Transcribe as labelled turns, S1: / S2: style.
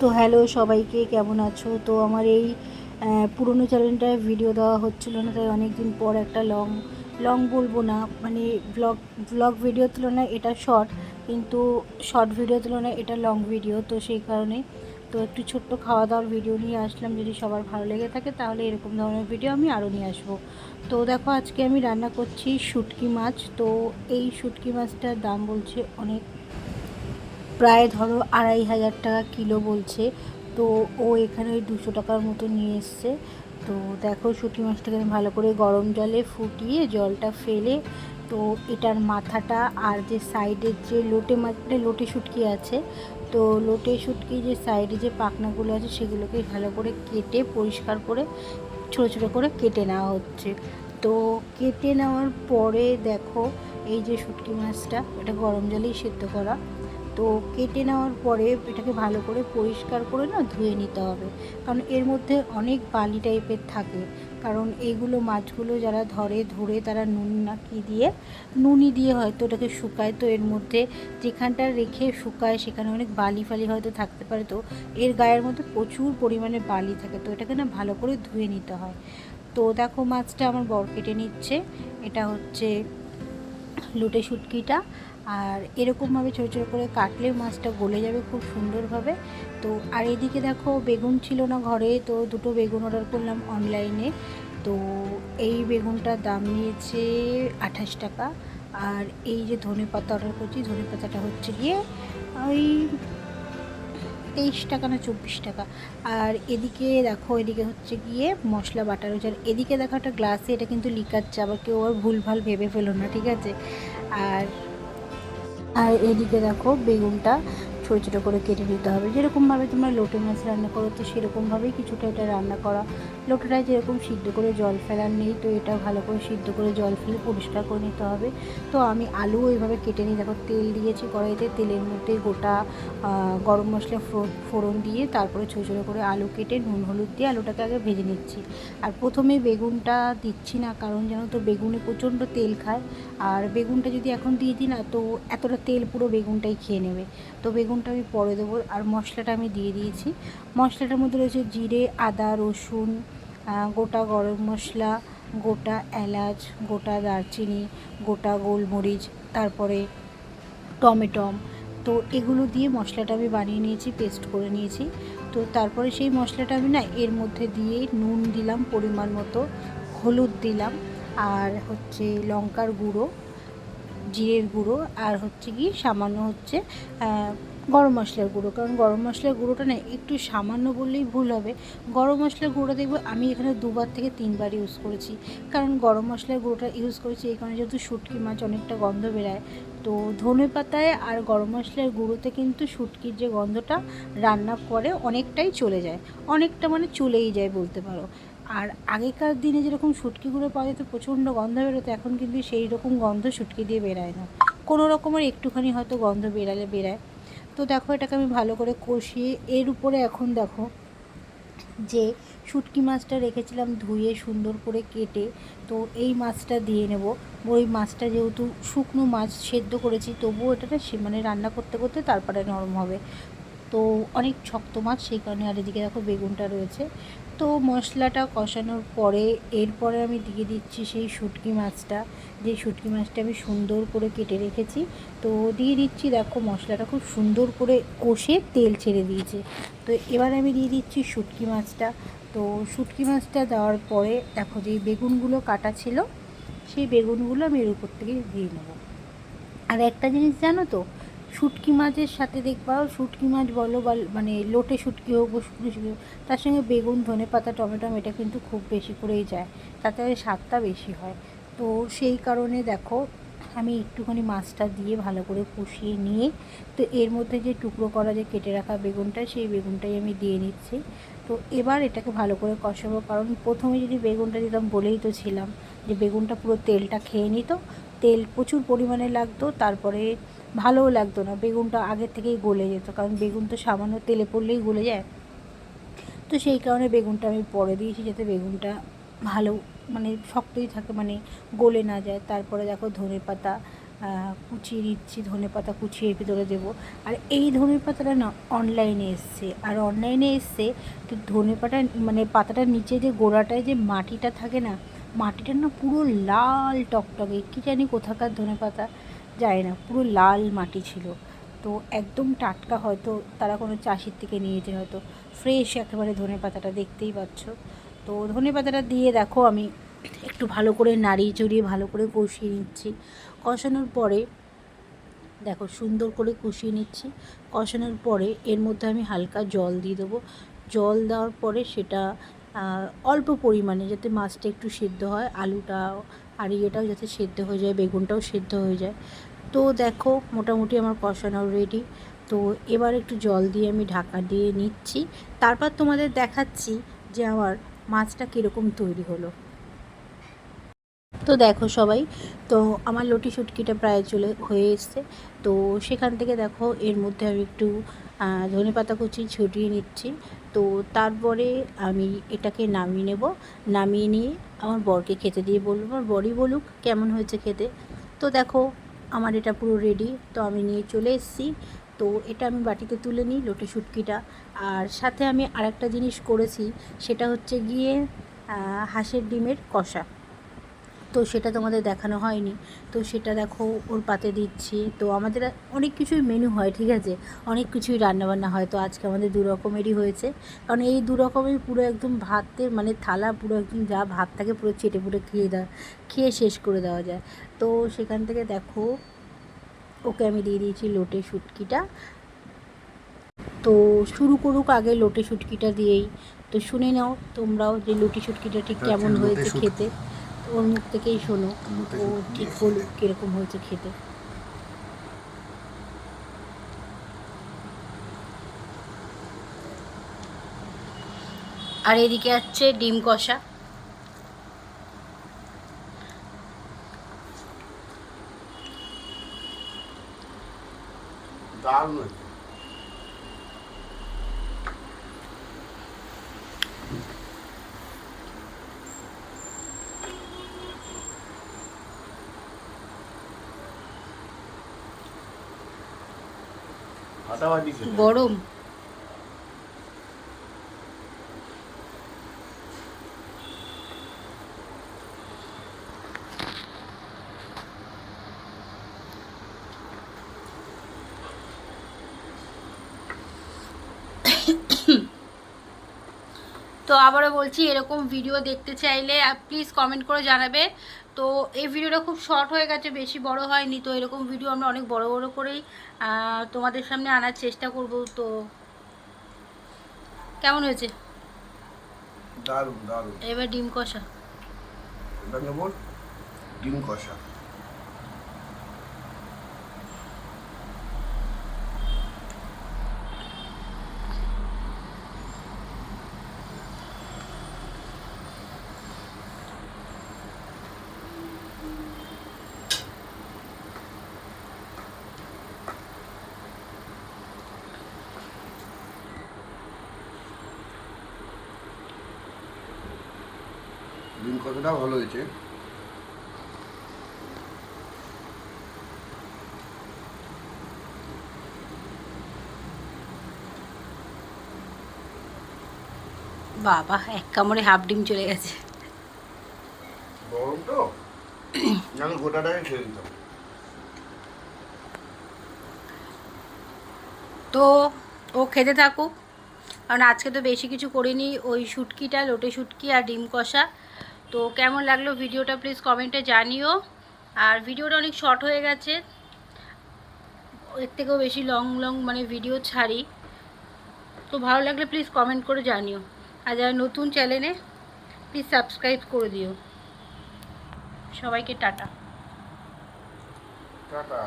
S1: তো হ্যালো সবাইকে, কেমন আছো? তো আমার এই পুরনো চ্যানেলটায় ভিডিও দেওয়া হচ্ছিল না, তাই অনেক দিন পর একটা লং লং বলব না মানে ব্লগ ব্লগ ভিডিও তুলনায় এটা শর্ট কিন্তু শর্ট ভিডিও তুলনায় এটা লং ভিডিও তো সেই কারণে, তো একটু ছোট্ট খাওয়া দাওয়ার ভিডিও নিয়ে আসলাম, যদি সবার ভালো লেগে থাকে তাহলে এরকম ধরনের ভিডিও আমি আরও নিয়ে আসব। তো দেখো আজকে আমি রান্না করছি শুটকি মাছ, তো এই শুটকি মাছটার দাম বলছে অনেক প্রায় ধরো আড়াই হাজার টাকা কিলো বলছে। তো ও এখানে ওই দুশো টাকার মতো নিয়ে এসছে। তো দেখো শুটকি মাছটাকে আমি ভালো করে গরম জলে ফুটিয়ে জলটা ফেলে, তো এটার মাথাটা আর যে সাইডের যে লোটে মাছটা লোটে শুটকি আছে, তো লোটে শুটকি যে সাইডে যে পাখনাগুলো আছে সেগুলোকে ভালো করে কেটে পরিষ্কার করে, ছোটো ছোটো করে কেটে নেওয়া হচ্ছে। তো কেটে নেওয়ার পরে দেখো এই যে শুটকি মাছটা, এটা গরম জলেই সেদ্ধ করা। তো কেটে নেওয়ার পরে এটাকে ভালো করে পরিষ্কার করে না ধুয়ে নিতে হবে। কারণ এর মধ্যে অনেক বালি টাইপের থাকে। কারণ এইগুলো মাছগুলো যারা ধরে ধরে তারা নুন না কি দিয়ে নুনি দিয়ে হয়তো ওটাকে শুকায়। তো এর মধ্যে যেখানটা রেখে শুকায়, সেখানে অনেক বালি ফালি হয়তো থাকতে পারে। তো এর গায়ের মধ্যে প্রচুর পরিমাণে বালি থাকে। তো এটাকে না ভালো করে ধুয়ে নিতে হয়। তো দেখো মাছটা আমার বর কেটে নিচ্ছে। এটা হচ্ছে লোটে শুটকিটা। আর এরকমভাবে ছোটো ছোটো করে কাটলে মাছটা গলে যাবে খুব সুন্দরভাবে। তো আর এদিকে দেখো বেগুন ছিল না ঘরে, তো দুটো বেগুন অর্ডার করলাম অনলাইনে তো এই বেগুনটার দাম নিয়েছে আঠাশ টাকা। আর এই যে ধনে পাতা অর্ডার করছি, ধনে পাতাটা হচ্ছে গিয়ে ওই তেইশ টাকা না চব্বিশ টাকা। আর এদিকে দেখো, এদিকে হচ্ছে গিয়ে মশলা বাটা রয়েছে আর এদিকে দেখো একটা গ্লাসে এটা কিন্তু লিকাচ্ছে আবার কেউ আর ভুলভাল ভেবে ফেলো না, ঠিক আছে? আর আর এদিকে দেখো বেগুনটা। ছোটো ছোটো করে কেটে নিতে হবে। যেরকমভাবে তোমরা লোটে মাছ রান্না করো, তো সেরকমভাবেই কিছুটা এটা রান্না করা। লোটেটায় যেরকম সিদ্ধ করে জল ফেলার নেই, তো এটা ভালো করে সিদ্ধ করে জল ফেলে পরিষ্কার করে নিতে হবে। তো আমি আলু ওইভাবে কেটে নিই। দেখো তেল দিয়েছি কড়াইতে, তেলের মধ্যে গোটা গরম মশলা ফোড়ন দিয়ে তারপরে ছোটো ছোটো করে আলু কেটে নুন হলুদ দিয়ে আলুটাকে আগে ভেজে নিচ্ছি। আর প্রথমে বেগুনটা দিচ্ছি না, কারণ যেন তো বেগুনে প্রচণ্ড তেল খায়। আর বেগুনটা যদি এখন দিয়ে দিই না, তো এতটা তেল পুরো বেগুনটাই খেয়ে নেবে। তো বেগুনটা আমি পরে দেবো আর মশলাটা আমি দিয়ে দিয়েছি। মশলাটার মধ্যে রয়েছে জিরে, আদা, রসুন গোটা গরম মশলা, গোটা এলাচ, গোটা দারচিনি, গোটা গোলমরিচ, তারপরে টমেটম। তো এগুলো দিয়ে মশলাটা আমি বানিয়ে নিয়েছি, পেস্ট করে নিয়েছি। তো তারপরে সেই মশলাটা আমি না এর মধ্যে দিয়ে নুন দিলাম, পরিমাণ মতো হলুদ দিলাম। আর হচ্ছে লঙ্কার গুঁড়ো, জিরের গুঁড়ো, আর হচ্ছে কি সামান্য হচ্ছে গরম মশলার গুঁড়ো, কারণ গরম মশলার গুঁড়োটা না একটু সামান্য বললেই ভুল হবে। গরম মশলার গুঁড়ো দেখব আমি এখানে দুবার থেকে তিনবার ইউজ করেছি। কারণ গরম মশলার গুঁড়োটা ইউজ করেছি কারণে যেহেতু শুটকি মাছ অনেকটা গন্ধ বেরায়। তো ধনে পাতায় আর গরম মশলার গুঁড়োতে কিন্তু শুটকির যে গন্ধটা রান্না করে অনেকটাই চলে যায়। অনেকটা মানে চলেই যায় বলতে পারো। আর আগেকার দিনে যেরকম শুটকি গুঁড়ো পাওয়া যেত, প্রচণ্ড গন্ধ বেরোতো, এখন কিন্তু সেই রকম গন্ধ শুটকি দিয়ে বেরায় না। কোনো রকমের একটুখানি হয়তো গন্ধ বেরালে, বেরায়। তো দেখো এটাকে আমি ভালো করে কষিয়ে এর উপরে এখন দেখো যে শুটকি মাছটা রেখেছিলাম ধুয়ে সুন্দর করে কেটে, তো এই মাছটা দিয়ে নেব। ওই মাছটা যেহেতু শুকনো মাছ সেদ্ধ করেছি, তবুও এটাটা সে- মানে রান্না করতে করতে তারপরে নরম হবে। তো অনেক শক্ত মাছ, সেই কারণে আর এদিকে দেখো বেগুনটা রয়েছে। তো মশলাটা কষানোর পরে এরপরে আমি দিয়ে দিচ্ছি সেই শুটকি মাছটা। যে শুটকি মাছটা আমি সুন্দর করে কেটে রেখেছি। তো দিয়ে দিচ্ছি, দেখো মশলাটা খুব সুন্দর করে কষে তেল ছেড়ে দিয়েছে। তো এবার আমি দিয়ে দিচ্ছি শুটকি মাছটা। তো শুটকি মাছটা দেওয়ার পরে দেখো যে বেগুনগুলো কাটা ছিল, সেই বেগুনগুলো আমি এর উপর থেকে দিয়ে নেব। আর একটা জিনিস জানো তো শুটকি মাছের সাথে দেখবা, শুটকি মাছ বলো বা মানে লোটে শুটকি হোক বা শুকনো তার সঙ্গে বেগুন, ধনে পাতা, টমেটো, এটা কিন্তু খুব বেশি করেই যায়। তাতে স্বাদটা বেশি হয়। তো সেই কারণে দেখো, আমি একটুখানি মাছটা দিয়ে ভালো করে কষিয়ে নিয়ে, তো এর মধ্যে যে টুকরো করা যে কেটে রাখা বেগুনটা, সেই বেগুনটাই আমি দিয়ে নিচ্ছি। তো এবার এটাকে ভালো করে কষাবো, কারণ প্রথমে যদি বেগুনটা দিতাম বলেই তো ছিলাম যে বেগুনটা পুরো তেলটা খেয়ে নিত। তেল প্রচুর পরিমাণে লাগতো, তারপরে ভালোও লাগতো না, বেগুনটা আগের থেকেই গলে যেত, কারণ বেগুন তো সামান্য তেলে পড়লেই গলে যায়। তো সেই কারণে বেগুনটা আমি পরে দিয়েছি যাতে বেগুনটা ভালো মানে শক্তই থাকে মানে গলে না যায়। তারপরে দেখো ধনে পাতা কুচিয়ে দিচ্ছি ধনে পাতা কুচিয়ে ভিতরে দেবো। আর এই ধনে পাতাটা না অনলাইনে এসছে, আর অনলাইনে এসছে তো ধনে পাতা মানে পাতাটার নিচে যে গোড়াটায় যে মাটিটা থাকে না মাটিটা না পুরো লাল টকটকে, কী জানি কোথাকার ধনে পাতা। যায় না, পুরো লাল মাটি ছিল। তো একদম টাটকা হয়তো তারা কোনো চাষির থেকে নিয়েছে হয়তো। ফ্রেশ একেবারে ধনে পাতাটা দেখতেই পাচ্ছ। তো ধনে পাতাটা দিয়ে দেখো আমি একটু ভালো করে নাড়িয়ে চড়িয়ে ভালো করে কষিয়ে নিচ্ছি। কষানোর পরে দেখো সুন্দর করে কষিয়ে নিচ্ছি। কষানোর পরে এর মধ্যে আমি হালকা জল দিয়ে দেবো। জল দেওয়ার পরে সেটা অল্প পরিমাণে যাতে মাছটা একটু সেদ্ধ হয় আলুটা আর ইয়েটাও যাতে সেদ্ধ হয়ে যায়, বেগুনটাও সেদ্ধ হয়ে যায়। তো দেখো, মোটামুটি আমার কষানো রেডি তো এবার একটু জল দিয়ে আমি ঢাকা দিয়ে নিচ্ছি। তারপর তোমাদের দেখাচ্ছি যে আমার মাছটা কীরকম তৈরি হলো। তো দেখো সবাই, তো আমার লটি শুটকিটা প্রায় চলে হয়ে এসছে। তো সেখান থেকে দেখো, এর মধ্যে আমি একটু ধনে পাতা কুচি ছড়িয়ে নিচ্ছি। তো তারপরে আমি এটাকে নামিয়ে নেব। নামিয়ে নিয়ে আমার বরকে খেতে দিয়ে বলব আমার বরই বলুক, কেমন হয়েছে খেতে? তো দেখো, আমার এটা পুরো রেডি তো আমি নিয়ে চলে এসেছি। তো এটা আমি বাটিতে তুলে নিই লোটে শুটকিটা। আর সাথে আমি আরেকটা জিনিস করেছি, সেটা হচ্ছে গিয়ে হাঁসের ডিমের কষা। তো সেটা তোমাদের দেখানো হয়নি। তো সেটা দেখো ওর পাতে দিচ্ছি। তো আমাদের অনেক কিছুই মেনু হয় ঠিক আছে? অনেক কিছুই রান্নাবান্না হয়। তো আজকে আমাদের দু রকমেরই হয়েছে। কারণ এই দু রকমের পুরো একদম ভাতের মানে থালা পুরো একদম যা ভাত থাকে পুরো চেটে পুটে খেয়ে দেওয়া খেয়ে শেষ করে দেওয়া যায়। তো সেখান থেকে দেখো ওকে আমি দিয়ে দিয়েছি লোটে শুটকিটা। তো শুরু করুক আগে লোটে শুটকিটা দিয়েই। তো শুনে নাও তোমরাও যে লুটি শুটকিটা ঠিক
S2: আচ্ছা,
S1: কেমন হয়েছে খেতে। ওর মুখ থেকেই শোনো ও ঠিক। বলুক কীরকম হয়েছে খেতে। আর এদিকে আছে ডিম কষা।
S2: দারুণ
S1: গরম। তো আবারও বলছি এরকম ভিডিও দেখতে চাইলে প্লিজ কমেন্ট করে জানাবে। তো এই ভিডিওটা খুব শর্ট হয়ে গেছে বেশি বড় হয়নি। তো এরকম ভিডিও আমরা অনেক বড় বড় করেই তোমাদের সামনে আনার চেষ্টা করব। তো কেমন হয়েছে?
S2: দারুণ দারুণ।
S1: এবার ডিম কষা।
S2: নেব ডিম কষা। ডিম কষাটা ভালো হয়েছে।
S1: বাবা এক কামড়ে হাফ ডিম চলে গেছে।
S2: গরম তো? আমি গোটাটাকে খেয়ে দিতাম
S1: তো ও খেতে থাকুক। কারণ আজকে তো বেশি কিছু করিনি ওই শুটকিটা লোটে শুটকি আর ডিম কষা। তো কেমন লাগল ভিডিওটা প্লিজ কমেন্টে জানিও। আর ভিডিওটা অনেক শর্ট হয়ে গেছে। এর থেকেও বেশি লং লং মানে ভিডিও ছাড়ি। তো ভালো লাগলে প্লিজ কমেন্ট করে জানিও। আর যারা নতুন চ্যানেলে, প্লিজ সাবস্ক্রাইব করে দিও। সবাইকে টাটা।
S2: টাটা।